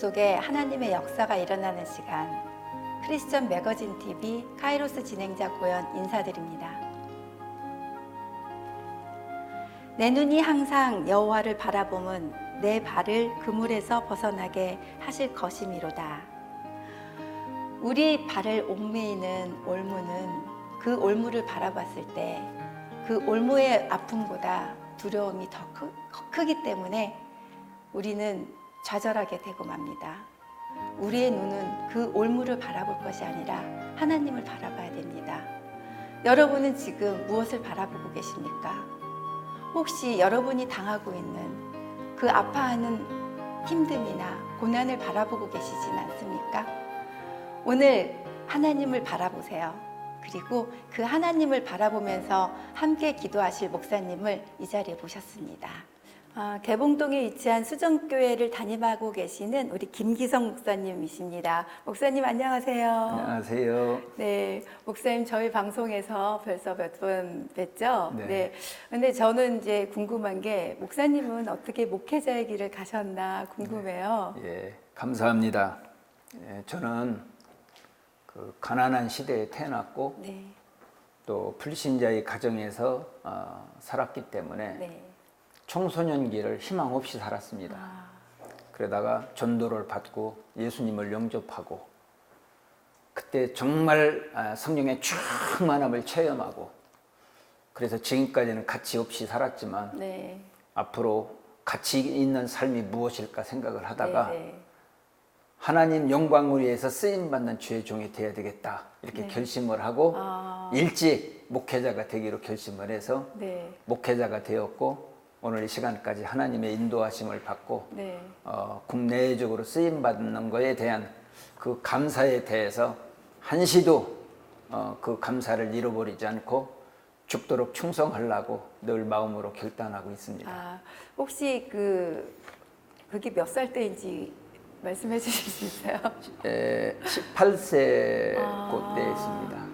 속에 하나님의 역사가 일어나는 시간. 크리스천 매거진 TV 카이로스 진행자 고연 인사드립니다. 내 눈이 항상 여호와를 바라봄은 내 발을 그물에서 벗어나게 하실 것이미로다. 우리 발을 옥매이는 올무는 그 올무를 바라봤을 때 그 올무의 아픔보다 두려움이 더 크, 크기 때문에 우리는 좌절하게 되고 맙니다. 우리의 눈은 그 올무를 바라볼 것이 아니라 하나님을 바라봐야 됩니다. 여러분은 지금 무엇을 바라보고 계십니까? 혹시 여러분이 당하고 있는 그 아파하는 힘듦이나 고난을 바라보고 계시진 않습니까? 오늘 하나님을 바라보세요. 그리고 그 하나님을 바라보면서 함께 기도하실 목사님을 이 자리에 모셨습니다. 아, 개봉동에 위치한 수정교회를 담임하고 계시는 우리 김기성 목사님이십니다. 목사님 안녕하세요. 안녕하세요. 네, 목사님 저희 방송에서 벌써 몇 번 뵀죠? 네. 네. 근데 저는 이제 궁금한 게 목사님은 어떻게 목회자의 길을 가셨나 궁금해요. 예, 감사합니다. 예, 저는 그 가난한 시대에 태어났고 네. 또 불신자의 가정에서 어, 살았기 때문에 네. 청소년기를 희망 없이 살았습니다. 아, 그러다가 전도를 받고 예수님을 영접하고 그때 정말 아, 성령의 충만함을 체험하고 그래서 지금까지는 가치 없이 살았지만 네. 앞으로 가치 있는 삶이 무엇일까 생각을 하다가 네, 네. 하나님 영광을 위해서 쓰임 받는 주의 종이 되어야 되겠다 이렇게 네. 결심을 하고 아. 일찍 목회자가 되기로 결심을 해서 네. 목회자가 되었고 오늘 이 시간까지 하나님의 인도하심을 받고 네. 어, 국내적으로 쓰임 받는 거에 대한 그 감사에 대해서 한시도 어, 그 감사를 잃어버리지 않고 죽도록 충성하려고 늘 마음으로 결단하고 있습니다. 아, 혹시 그 그게 몇 살 때인지 말씀해 주실 수 있어요? 에, 18세 아. 그때였습니다.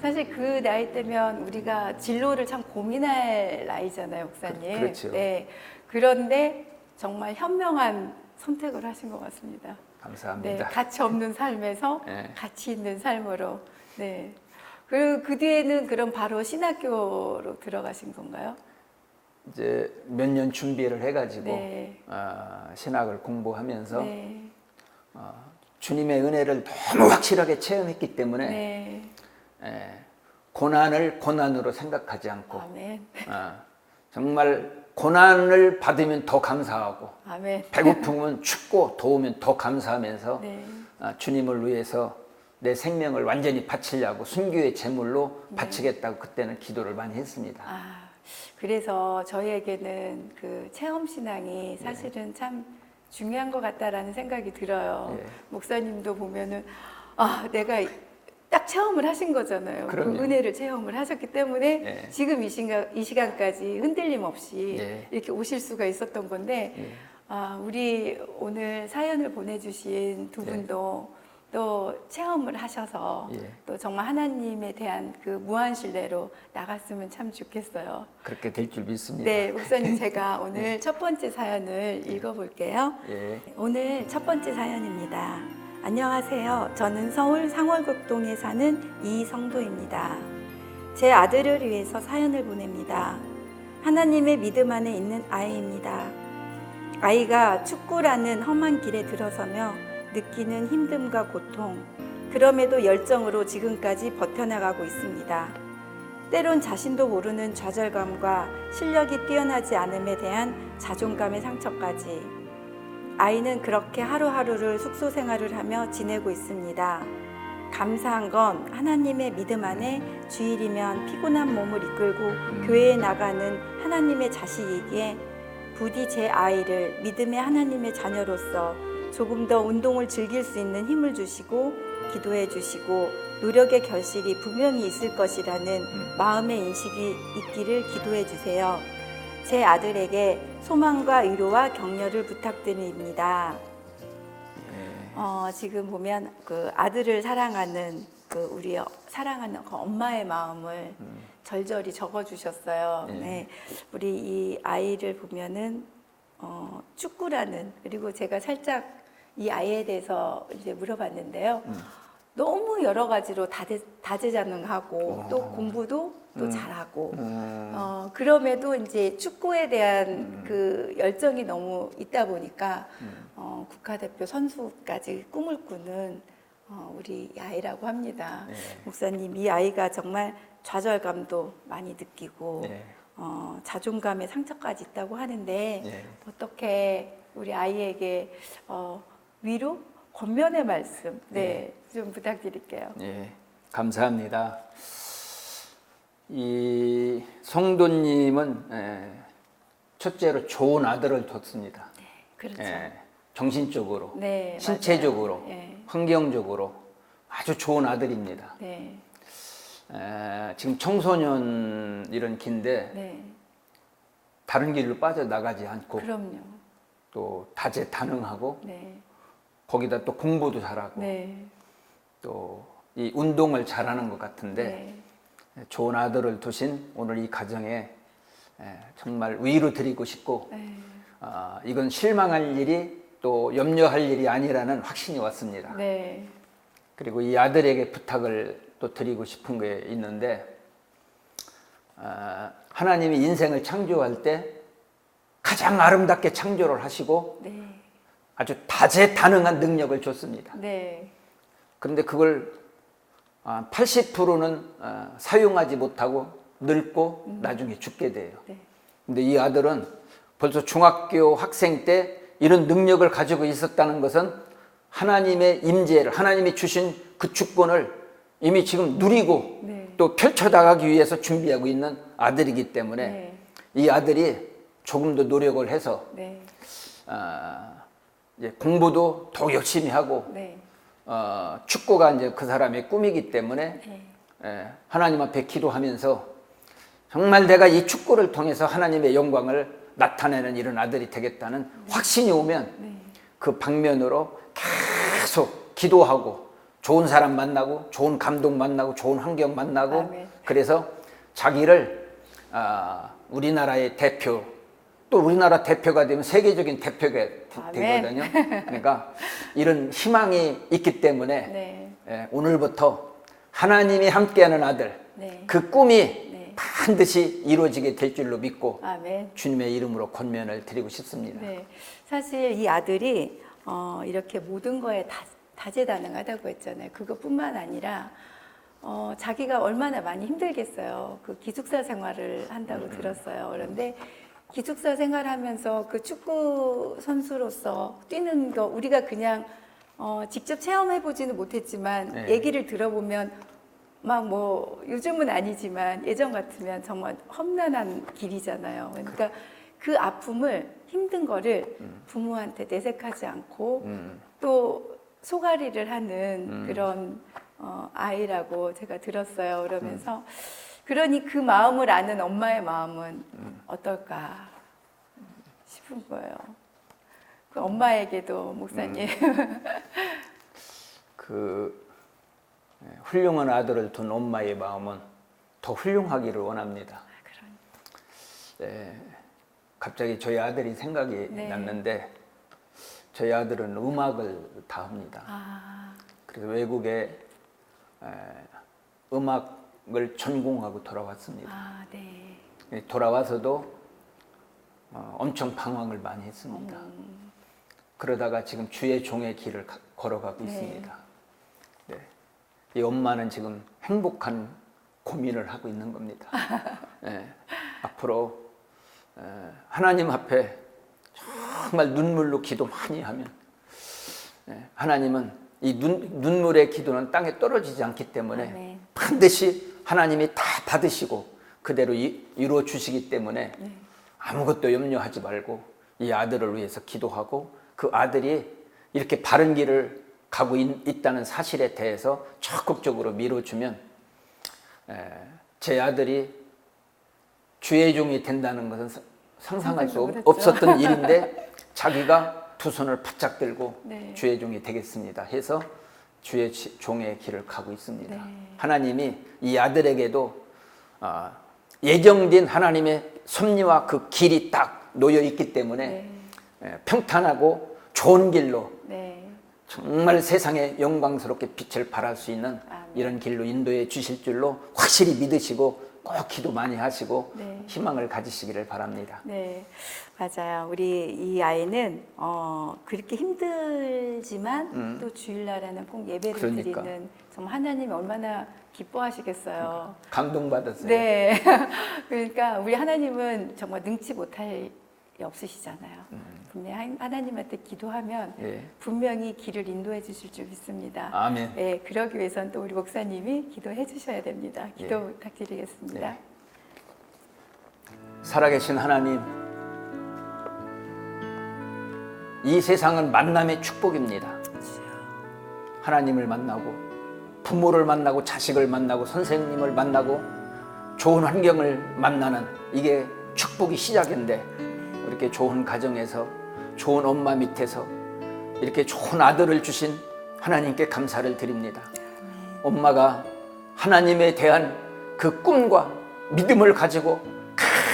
사실 그 나이 때면 우리가 진로를 참 고민할 나이잖아요, 목사님. 그- 그렇죠. 네. 그런데 정말 현명한 선택을 하신 것 같습니다. 네, 감사합니다. 가치 없는 삶에서 네. 가치 있는 삶으로. 네. 그리고 그 뒤에는 그럼 바로 신학교로 들어가신 건가요? 이제 몇 년 준비를 해가지고 네. 어, 신학을 공부하면서 네. 어, 주님의 은혜를 너무 확실하게 체험했기 때문에 네. 에, 고난을 고난으로 생각하지 않고 아멘. 어, 정말 고난을 받으면 더 감사하고 아멘. 배고픔은 춥고 더우면 더 감사하면서 네. 어, 주님을 위해서 내 생명을 완전히 바치려고 순교의 제물로 바치겠다고 그때는 기도를 많이 했습니다. 아, 그래서 저희에게는 그 체험 신앙이 네. 사실은 참 중요한 것 같다라는 생각이 들어요. 예. 목사님도 보면은 아, 내가 딱 체험을 하신 거잖아요. 그 그럼요. 은혜를 체험을 하셨기 때문에 예. 지금 이 시간 이 시간까지 흔들림 없이 예. 이렇게 오실 수가 있었던 건데 예. 아, 우리 오늘 사연을 보내주신 두 네. 분도 또 체험을 하셔서 예. 또 정말 하나님에 대한 그 무한 신뢰로 나갔으면 참 좋겠어요. 그렇게 될 줄 믿습니다. 네, 목사님 제가 오늘 첫 번째 사연을 읽어볼게요. 예. 오늘 첫 번째 사연입니다. 안녕하세요. 저는 서울 상월극동에 사는 이성도입니다. 제 아들을 위해서 사연을 보냅니다. 하나님의 믿음 안에 있는 아이입니다. 아이가 축구라는 험한 길에 들어서며 느끼는 힘듦과 고통, 그럼에도 열정으로 지금까지 버텨나가고 있습니다. 때론 자신도 모르는 좌절감과 실력이 뛰어나지 않음에 대한 자존감의 상처까지 아이는 그렇게 하루하루를 숙소 생활을 하며 지내고 있습니다. 감사한 건 하나님의 믿음 안에 주일이면 피곤한 몸을 이끌고 교회에 나가는 하나님의 자식이기에 부디 제 아이를 믿음의 하나님의 자녀로서 조금 더 운동을 즐길 수 있는 힘을 주시고 기도해 주시고 노력의 결실이 분명히 있을 것이라는 마음의 인식이 있기를 기도해 주세요. 제 아들에게 소망과 위로와 격려를 부탁드립니다. 예. 어, 지금 보면 그 아들을 사랑하는 그 우리 사랑하는 그 엄마의 마음을 절절히 적어주셨어요. 예. 네, 우리 이 아이를 보면은 어, 축구라는 그리고 제가 살짝 이 아이에 대해서 이제 물어봤는데요. 너무 여러 가지로 다재, 다재다능하고 또 공부도 또 잘하고 음, 어, 그럼에도 이제 축구에 대한 그 열정이 너무 있다 보니까 어, 국가대표 선수까지 꿈을 꾸는 어, 우리 아이라고 합니다. 네. 목사님, 이 아이가 정말 좌절감도 많이 느끼고 네. 어, 자존감의 상처까지 있다고 하는데 네. 어떻게 우리 아이에게 어, 위로, 권면의 말씀 네, 좀 부탁드릴게요. 예, 감사합니다. 이 성도님은 예, 첫째로 좋은 아들을 뒀습니다. 그렇죠. 예, 정신적으로, 네, 신체적으로. 예. 환경적으로 아주 좋은 아들입니다. 네, 에, 지금 청소년 이런 긴데 네, 다른 길로 빠져나가지 않고 그럼요. 또 다재다능하고 네, 거기다 또 공부도 잘하고 네, 또이 운동을 잘하는 것 같은데 네, 좋은 아들을 두신 오늘 이 가정에 에, 정말 위로 드리고 싶고 네, 아, 이건 실망할 일이 또 염려할 일이 아니라는 확신이 왔습니다. 네, 그리고 이 아들에게 부탁을 또 드리고 싶은 게 있는데 아, 하나님이 인생을 창조할 때 가장 아름답게 창조를 하시고 네, 아주 다재다능한 능력을 줬습니다. 네, 그런데 그걸 80%는 아, 사용하지 못하고 늙고 나중에 죽게 돼요. 네, 근데 이 아들은 벌써 중학교 학생 때 이런 능력을 가지고 있었다는 것은 하나님의 임재를 하나님이 주신 그 주권을 이미 지금 누리고 네. 또 펼쳐 나가기 위해서 준비하고 있는 아들이기 때문에 네. 이 아들이 조금 더 노력을 해서 네, 아, 이제 공부도 더 열심히 하고 네, 어, 축구가 이제 그 사람의 꿈이기 때문에 네, 예, 하나님 앞에 기도하면서 정말 내가 이 축구를 통해서 하나님의 영광을 나타내는 이런 아들이 되겠다는 확신이 오면 네. 그 방면으로 계속 기도하고 좋은 사람 만나고 좋은 감독 만나고 좋은 환경 만나고 아멘. 그래서 자기를 아, 우리나라의 대표 또 우리나라 대표가 되면 세계적인 대표가 되- 아멘. 되거든요. 그러니까 이런 희망이 있기 때문에 네, 예, 오늘부터 하나님이 함께하는 아들 네. 그 꿈이 네. 반드시 이루어지게 될 줄로 믿고 아멘. 주님의 이름으로 권면을 드리고 싶습니다. 네, 사실 이 아들이 어, 이렇게 모든 거에 다, 다재다능하다고 했잖아요. 그것뿐만 아니라 어, 자기가 얼마나 많이 힘들겠어요. 그 기숙사 생활을 한다고 들었어요. 그런데 기숙사 생활하면서 그 축구 선수로서 뛰는 거 우리가 그냥 어, 직접 체험해 보지는 못했지만 네. 얘기를 들어보면 막 뭐 요즘은 아니지만 예전 같으면 정말 험난한 길이잖아요. 그러니까 그 아픔을 힘든 거를 부모한테 내색하지 않고 음, 또 소가리를 하는 음. 그런 어, 아이라고 제가 들었어요. 그러면서 음. 그러니 그 마음을 아는 엄마의 마음은 음. 어떨까 싶은 거예요. 그 엄마에게도 목사님 음. 그 예, 훌륭한 아들을 둔 엄마의 마음은 더 훌륭하기를 원합니다. 그런 예, 갑자기 저희 아들이 생각이 네. 났는데 저희 아들은 음악을 다 합니다. 아, 그래서 외국에 에, 음악 을 전공하고 돌아왔습니다. 아, 네. 예, 돌아와서도 어, 엄청 방황을 많이 했습니다. 음. 그러다가 지금 주의 종의 길을 가- 걸어가고 네. 있습니다. 네. 이 엄마는 지금 행복한 고민을 하고 있는 겁니다. 예, 앞으로 에, 하나님 앞에 정말 눈물로 기도 많이 하면 예, 하나님은 이 눈, 눈물의 기도는 땅에 떨어지지 않기 때문에 아멘. 반드시 하나님이 다 받으시고 그대로 이, 이루어 주시기 때문에 네. 아무것도 염려하지 말고 이 아들을 위해서 기도하고 그 아들이 이렇게 바른 길을 가고 있, 다는 사실에 대해서 적극적으로 밀어주면 에, 제 아들이 주의 종이 된다는 것은 사- 상상할 수 없- 없었던 일인데 자기가 두 손을 바짝 들고 네. 주의 종이 되겠습니다 해서 주의 지- 종의 길을 가고 있습니다. 네. 하나님이 이 아들에게도 아, 예정된 하나님의 섭리와 그 길이 딱 놓여 있기 때문에 네. 예, 평탄하고 좋은 길로 네. 정말 세상에 영광스럽게 빛을 발할 수 있는 아멘. 이런 길로 인도해 주실 줄로 확실히 믿으시고 꼭 기도 많이 하시고 네. 희망을 가지시기를 바랍니다. 네, 맞아요. 우리 이 아이는 어, 그렇게 힘들지만 또 주일날에는 꼭 예배를 음. 그러니까. 드리는 정말 하나님이 얼마나 기뻐하시겠어요. 감동받았어요. 네, 그러니까 우리 하나님은 정말 능치 못할 일 없으시잖아요. 분명 히 하나님한테 기도하면 음. 예. 분명히 길을 인도해 주실 줄 믿습니다. 아멘. 네, 그러기 위해서는 또 우리 목사님이 기도해 주셔야 됩니다. 기도 예. 부탁드리겠습니다. 네. 살아계신 하나님, 이 세상은 만남의 축복입니다. 하나님을 만나고, 부모를 만나고, 자식을 만나고, 선생님을 만나고, 좋은 환경을 만나는 이게 축복이 시작인데, 이렇게 좋은 가정에서, 좋은 엄마 밑에서, 이렇게 좋은 아들을 주신 하나님께 감사를 드립니다. 엄마가 하나님에 대한 그 꿈과 믿음을 가지고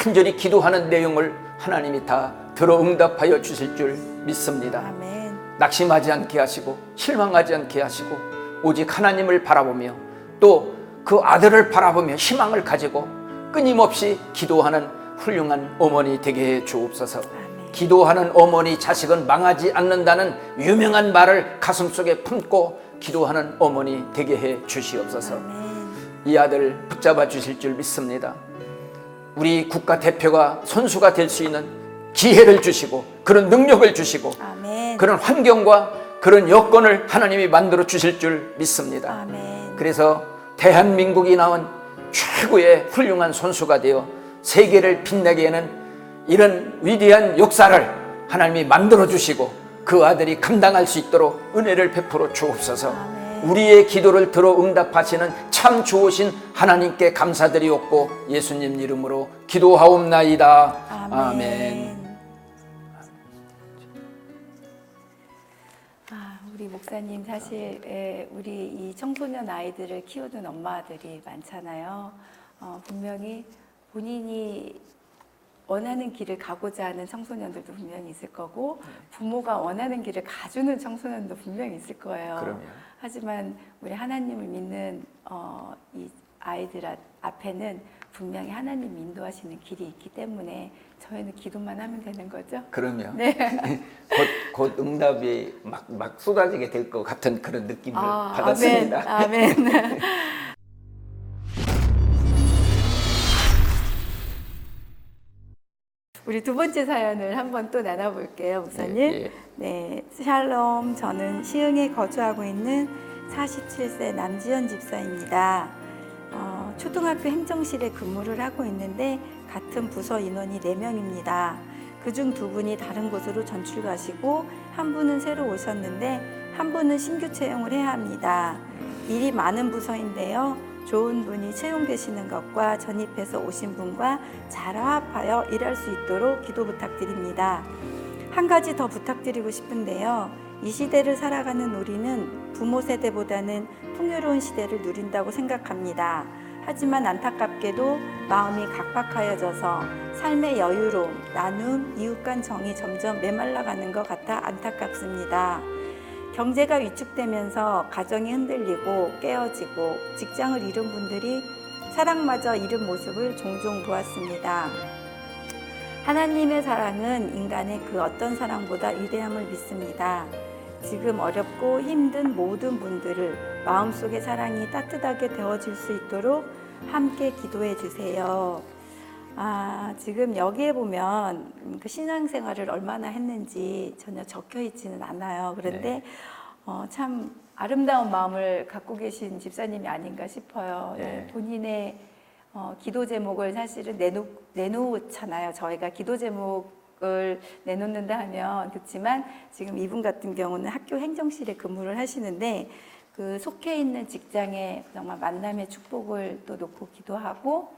간절히 기도하는 내용을 하나님이 다 들어 응답하여 주실 줄 믿습니다. 아멘. 낙심하지 않게 하시고 실망하지 않게 하시고 오직 하나님을 바라보며 또 그 아들을 바라보며 희망을 가지고 끊임없이 기도하는 훌륭한 어머니 되게 해 주옵소서. 기도하는 어머니 자식은 망하지 않는다는 유명한 말을 가슴속에 품고 기도하는 어머니 되게 해 주시옵소서. 이 아들 붙잡아 주실 줄 믿습니다. 우리 국가 대표가 선수가 될 수 있는 기회를 주시고 그런 능력을 주시고 아멘. 그런 환경과 그런 여건을 하나님이 만들어 주실 줄 믿습니다. 아멘. 그래서 대한민국이 낳은 최고의 훌륭한 선수가 되어 세계를 빛내게는 이런 위대한 역사를 하나님이 만들어 주시고 그 아들이 감당할 수 있도록 은혜를 베풀어 주옵소서. 우리의 기도를 들어 응답하시는 참 좋으신 하나님께 감사드리옵고 예수님 이름으로 기도하옵나이다. 아멘. 아멘. 아, 우리 목사님 사실 예, 우리 이 청소년 아이들을 키우는 엄마들이 많잖아요. 어, 분명히 본인이 원하는 길을 가고자 하는 청소년들도 분명히 있을 거고 부모가 원하는 길을 가주는 청소년도 분명히 있을 거예요. 그럼요. 하지만 우리 하나님을 믿는 어, 이 아이들 앞- 앞에는 분명히 하나님 인도하시는 길이 있기 때문에 저희는 기도만 하면 되는 거죠. 그러면 네. 곧, 곧 응답이 막, 막 쏟아지게 될 것 같은 그런 느낌을 아, 받았습니다. 아멘. 아멘. 우리 두 번째 사연을 한번 또 나눠볼게요, 목사님. 예, 예. 네, 샬롬. 저는 시흥에 거주하고 있는 47세 남지연 집사입니다. 어, 초등학교 행정실에 근무를 하고 있는데 같은 부서 인원이 4명입니다. 그중 두 분이 다른 곳으로 전출 가시고 한 분은 새로 오셨는데 한 분은 신규 채용을 해야 합니다. 일이 많은 부서인데요. 좋은 분이 채용되시는 것과 전입해서 오신 분과 잘 화합하여 일할 수 있도록 기도 부탁드립니다. 한 가지 더 부탁드리고 싶은데요. 이 시대를 살아가는 우리는 부모 세대보다는 풍요로운 시대를 누린다고 생각합니다. 하지만 안타깝게도 마음이 각박하여져서 삶의 여유로움, 나눔, 이웃 간 정이 점점 메말라가는 것 같아 안타깝습니다. 경제가 위축되면서 가정이 흔들리고 깨어지고 직장을 잃은 분들이 사랑마저 잃은 모습을 종종 보았습니다. 하나님의 사랑은 인간의 그 어떤 사랑보다 위대함을 믿습니다. 지금 어렵고 힘든 모든 분들을 마음속의 사랑이 따뜻하게 데워질 수 있도록 함께 기도해 주세요. 아, 지금 여기에 보면 그 신앙생활을 얼마나 했는지 전혀 적혀 있지는 않아요. 그런데 네. 어, 참 아름다운 마음을 갖고 계신 집사님이 아닌가 싶어요. 네. 본인의 어, 기도 제목을 사실은 내놓, 내놓잖아요. 저희가 기도 제목을 내놓는다 하면 그렇지만 지금 이분 같은 경우는 학교 행정실에 근무를 하시는데 그 속해 있는 직장에 정말 만남의 축복을 또 놓고 기도하고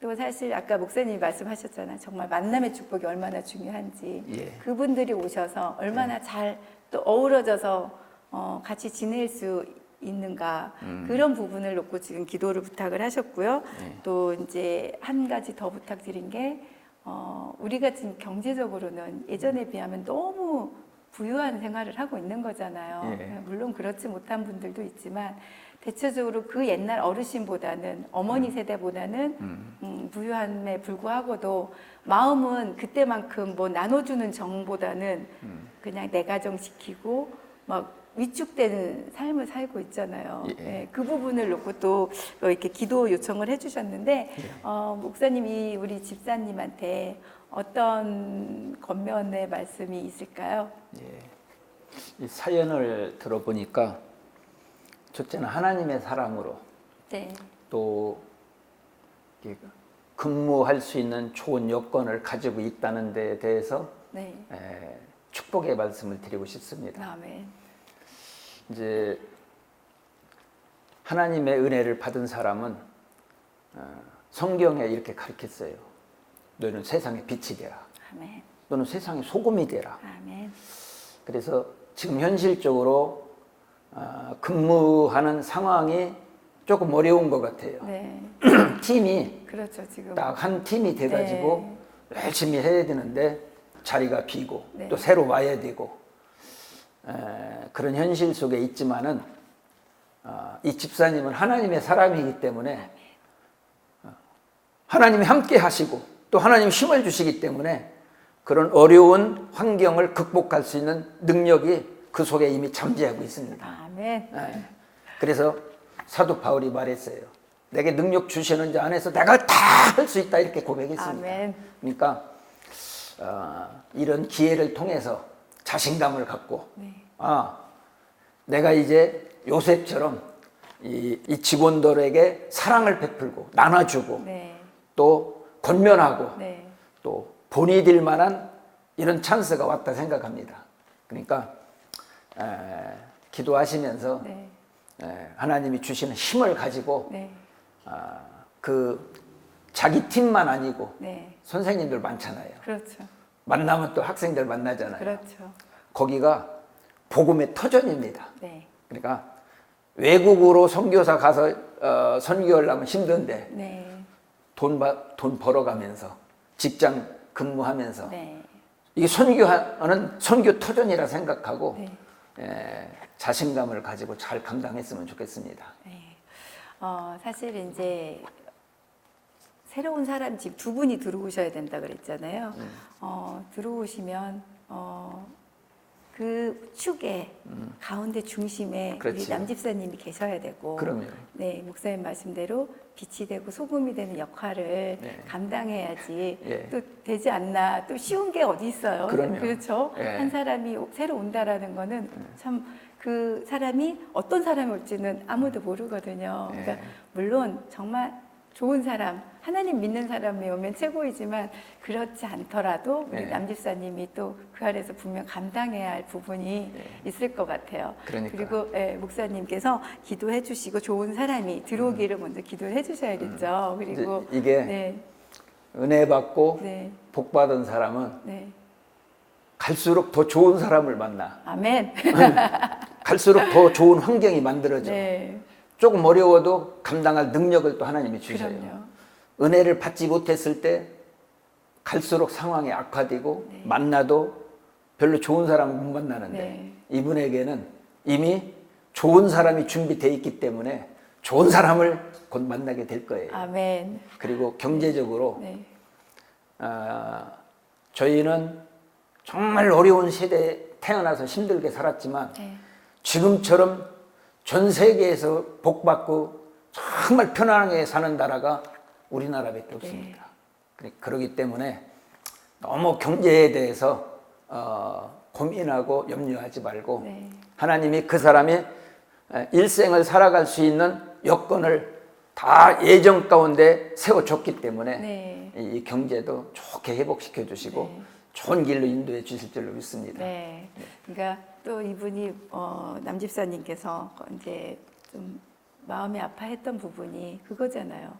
또 사실 아까 목사님이 말씀하셨잖아요. 정말 만남의 축복이 얼마나 중요한지 예. 그분들이 오셔서 얼마나 잘 또 어우러져서 어, 같이 지낼 수 있는가 그런 부분을 놓고 지금 기도를 부탁을 하셨고요. 네. 또 이제 한 가지 더 부탁드린 게 어, 우리가 지금 경제적으로는 예전에 비하면 너무 부유한 생활을 하고 있는 거잖아요. 예. 물론 그렇지 못한 분들도 있지만 대체적으로 그 옛날 어르신보다는 어머니 세대보다는 음. 음, 부유함에 불구하고도 마음은 그때만큼 뭐 나눠주는 정보다는 음. 그냥 내 가정 지키고 막 위축되는 삶을 살고 있잖아요. 예. 예, 그 부분을 놓고 또 이렇게 기도 요청을 해주셨는데 예. 어, 목사님이 우리 집사님한테 어떤 겉면의 말씀이 있을까요? 예. 이 사연을 들어보니까 첫째는 하나님의 사랑으로 네, 또 근무할 수 있는 좋은 여건을 가지고 있다는 데에 대해서 네, 에, 축복의 말씀을 드리고 싶습니다. 아멘. 이제 하나님의 은혜를 받은 사람은 어, 성경에 이렇게 가르쳤어요. 너는 세상의 빛이 되라. 아멘. 너는 세상의 소금이 되라. 아멘. 그래서 지금 현실적으로 어, 근무하는 상황이 조금 어려운 것 같아요. 네, 팀이 그렇죠. 지금 딱 한 팀이 돼가지고 열심히 해야 되는데 자리가 비고 네. 또 새로 와야 되고 에, 그런 현실 속에 있지만은 어, 이 집사님은 하나님의 사람이기 때문에 어, 하나님이 함께 하시고 또 하나님이 힘을 주시기 때문에 그런 어려운 환경을 극복할 수 있는 능력이 그 속에 이미 잠재하고 있습니다. 아멘. 예. 그래서 사도 바울이 말했어요. 내게 능력 주시는 자 안에서 내가 다 할 수 있다 이렇게 고백했습니다. 아멘. 그러니까 어, 이런 기회를 통해서 자신감을 갖고 네. 아 내가 이제 요셉처럼 이, 이 직원들에게 사랑을 베풀고 나눠주고 네, 또 권면하고 네, 또 본이 될 만한 이런 찬스가 왔다 생각합니다. 그러니까 에, 기도하시면서 네, 에, 하나님이 주시는 힘을 가지고 네, 아, 그 자기 팀만 아니고 네. 선생님들 많잖아요. 그렇죠. 만나면 또 학생들 만나잖아요. 그렇죠. 거기가 복음의 터전입니다. 네, 그러니까 외국으로 선교사 가서 어, 선교하려면 힘든데 네, 돈, 바, 돈 벌어가면서 직장 근무하면서 네, 이게 선교하는 선교 터전이라 생각하고 네. 에, 자신감을 가지고 잘 감당했으면 좋겠습니다. 네. 어, 사실 이제 새로운 사람 집 두 분이 들어오셔야 된다 그랬잖아요. 음. 어, 들어오시면 어, 그 축에 가운데 중심에 우리 음. 그렇지요. 남집사님이 계셔야 되고, 그럼요. 네 목사님 말씀대로 빛이 되고 소금이 되는 역할을 네. 감당해야지 예. 또 되지 않나 또 쉬운 게 어디 있어요. 그럼요. 그렇죠. 예. 한 사람이 새로 온다라는 거는 참 그 사람이 어떤 사람이 올지는 아무도 모르거든요. 그러니까 예. 물론 정말 좋은 사람, 하나님 믿는 사람이 오면 최고이지만 그렇지 않더라도 우리 네. 남집사님이 또그 아래서 분명 감당해야 할 부분이 있을 것 같아요. 그러니까요. 그리고 예, 목사님께서 기도해 주시고 좋은 사람이 들어오기를 먼저 기도를 해 주셔야겠죠. 그리고 음. 이제 이게 네, 은혜 받고 네, 복 받은 사람은 네. 갈수록 더 좋은 사람을 만나. 아멘. 갈수록 더 좋은 환경이 만들어져. 네, 조금 어려워도 감당할 능력을 또 하나님이 주셔요. 그럼요. 은혜를 받지 못했을 때 갈수록 상황이 악화되고 네. 만나도 별로 좋은 사람을 못 만나는데 네. 이분에게는 이미 좋은 사람이 준비되어 있기 때문에 좋은 사람을 곧 만나게 될 거예요. 아멘. 그리고 경제적으로 네, 아, 저희는 정말 어려운 시대에 태어나서 힘들게 살았지만 네, 지금처럼 전 세계에서 복받고 정말 편안하게 사는 나라가 우리나라밖에 없습니다. 그러- 그렇기 때문에 너무 경제에 대해서 어, 고민하고 염려하지 말고 네. 하나님이 그 사람이 에, 일생을 살아갈 수 있는 여건을 다 예정 가운데 세워줬기 때문에 네. 이, 이 경제도 좋게 회복시켜 주시고 네. 좋은 길로 인도해 주실 줄로 믿습니다. 네. 그러니까 또 이분이 어, 남집사님께서 이제 좀 마음이 아파했던 부분이 그거잖아요.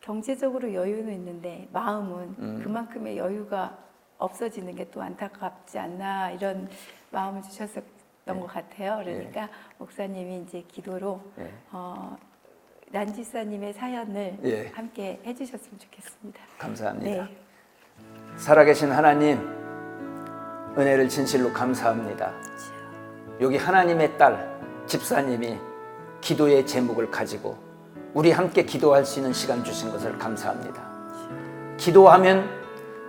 경제적으로 여유는 있는데 마음은 그만큼의 여유가 없어지는 게 또 안타깝지 않나 이런 마음을 주셨었던 것 같아요. 그러니까 목사님이 이제 기도로 네. 어, 난지사님의 사연을 예. 함께 해주셨으면 좋겠습니다. 감사합니다. 네. 살아계신 하나님 은혜를 진실로 감사합니다. 여기 하나님의 딸 집사님이 기도의 제목을 가지고 우리 함께 기도할 수 있는 시간 주신 것을 감사합니다. 기도하면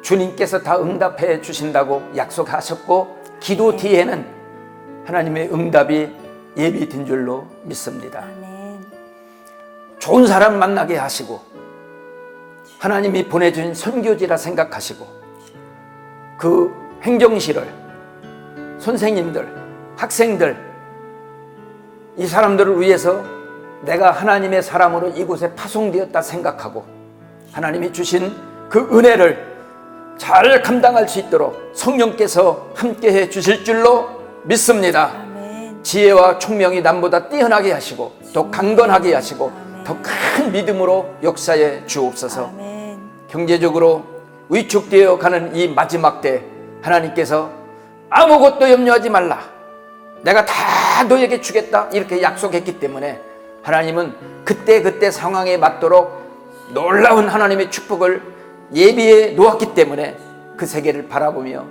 주님께서 다 응답해 주신다고 약속하셨고 기도 뒤에는 하나님의 응답이 예비된 줄로 믿습니다. 좋은 사람 만나게 하시고 하나님이 보내준 선교지라 생각하시고 그 행정실을 선생님들, 학생들 이 사람들을 위해서 내가 하나님의 사람으로 이곳에 파송되었다 생각하고 하나님이 주신 그 은혜를 잘 감당할 수 있도록 성령께서 함께 해 주실 줄로 믿습니다. 아멘. 지혜와 총명이 남보다 뛰어나게 하시고 더 강건하게 하시고. 더 큰 믿음으로 역사에 주옵소서. 아멘. 경제적으로 위축되어 가는 이 마지막 때 하나님께서 아무것도 염려하지 말라. 내가 다 너에게 주겠다. 이렇게 약속했기 때문에 하나님은 그때 그때 상황에 맞도록 놀라운 하나님의 축복을 예비해 놓았기 때문에 그 세계를 바라보며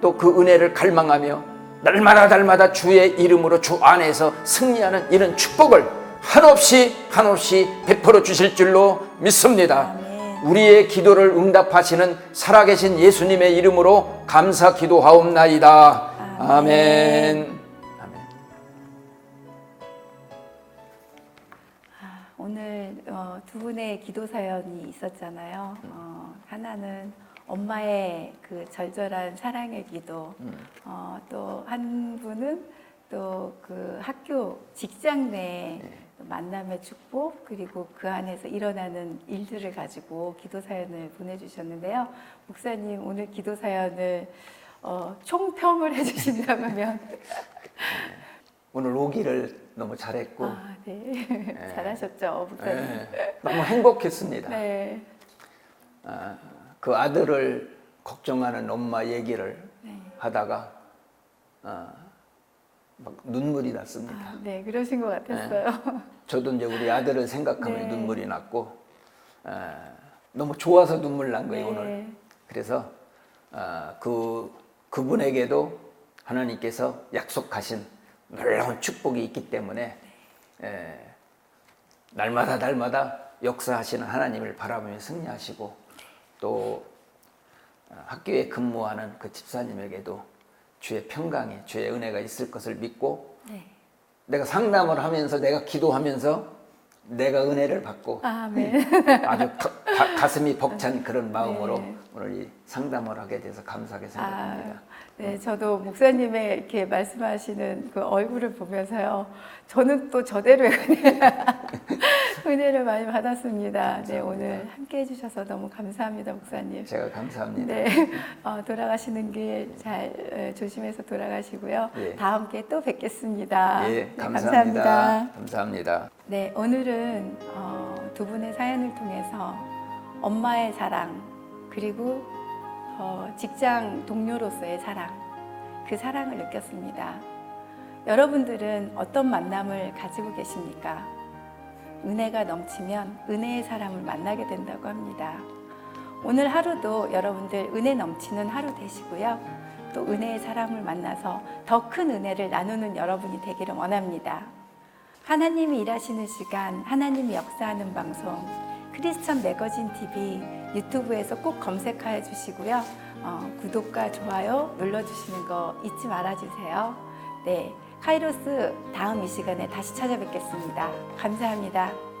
또 그 은혜를 갈망하며 날마다 날마다 주의 이름으로 주 안에서 승리하는 이런 축복을 한없이 한없이 베풀어 주실 줄로 믿습니다. 우리의 기도를 응답하시는 살아계신 예수님의 이름으로 감사 기도하옵나이다. 아멘. 아멘. 오늘 어, 두 분의 기도 사연이 있었잖아요. 어, 하나는 엄마의 그 절절한 사랑의 기도, 어, 또 한 분은 또 그 학교 직장 내 만남의 축복 그리고 그 안에서 일어나는 일들을 가지고 기도 사연을 보내주셨는데요. 목사님 오늘 기도 사연을 어, 총평을 해주신다면 오늘 오기를 너무 잘했고 아, 네. 잘하셨죠, 목사님. 예, 너무 행복했습니다. 네. 아, 그 아들을 걱정하는 엄마 얘기를 네. 하다가 아, 막 눈물이 났습니다. 아, 네, 그러신 것 같았어요. 저도 이제 우리 아들을 생각하면 네. 눈물이 났고 아, 너무 좋아서 눈물 난 거예요 네. 오늘. 그래서 아, 그 그분에게도 하나님께서 약속하신 놀라운 축복이 있기 때문에 에, 날마다 날마다 역사하시는 하나님을 바라보며 승리하시고 또 아, 학교에 근무하는 그 집사님에게도 주의 평강이 주의 은혜가 있을 것을 믿고 네. 내가 상담을 하면서 내가 기도하면서 내가 은혜를 받고 아멘. 아주 가, 가슴이 벅찬 그런 마음으로 네. 오늘 이 상담을 하게 돼서 감사하게 생각합니다. 아, 네, 저도 목사님의 이렇게 말씀하시는 그 얼굴을 보면서요. 저는 또 저대로의 은혜, 은혜를 많이 받았습니다. 네, 오늘 함께 해주셔서 너무 감사합니다, 목사님. 제가 감사합니다. 네, 어, 돌아가시는 길 잘 조심해서 돌아가시고요. 예. 다음 기회에 또 뵙겠습니다. 예, 네, 감사합니다. 감사합니다. 네, 오늘은 어, 두 분의 사연을 통해서 엄마의 사랑 그리고 어, 직장 동료로서의 사랑 그 사랑을 느꼈습니다. 여러분들은 어떤 만남을 가지고 계십니까? 은혜가 넘치면 은혜의 사람을 만나게 된다고 합니다. 오늘 하루도 여러분들 은혜 넘치는 하루 되시고요. 또 은혜의 사람을 만나서 더 큰 은혜를 나누는 여러분이 되기를 원합니다. 하나님이 일하시는 시간, 하나님이 역사하는 방송, 크리스천 매거진 TV 유튜브에서 꼭 검색하여 주시고요. 어, 구독과 좋아요 눌러주시는 거 잊지 말아주세요. 네, 카이로스 다음 이 시간에 다시 찾아뵙겠습니다. 감사합니다.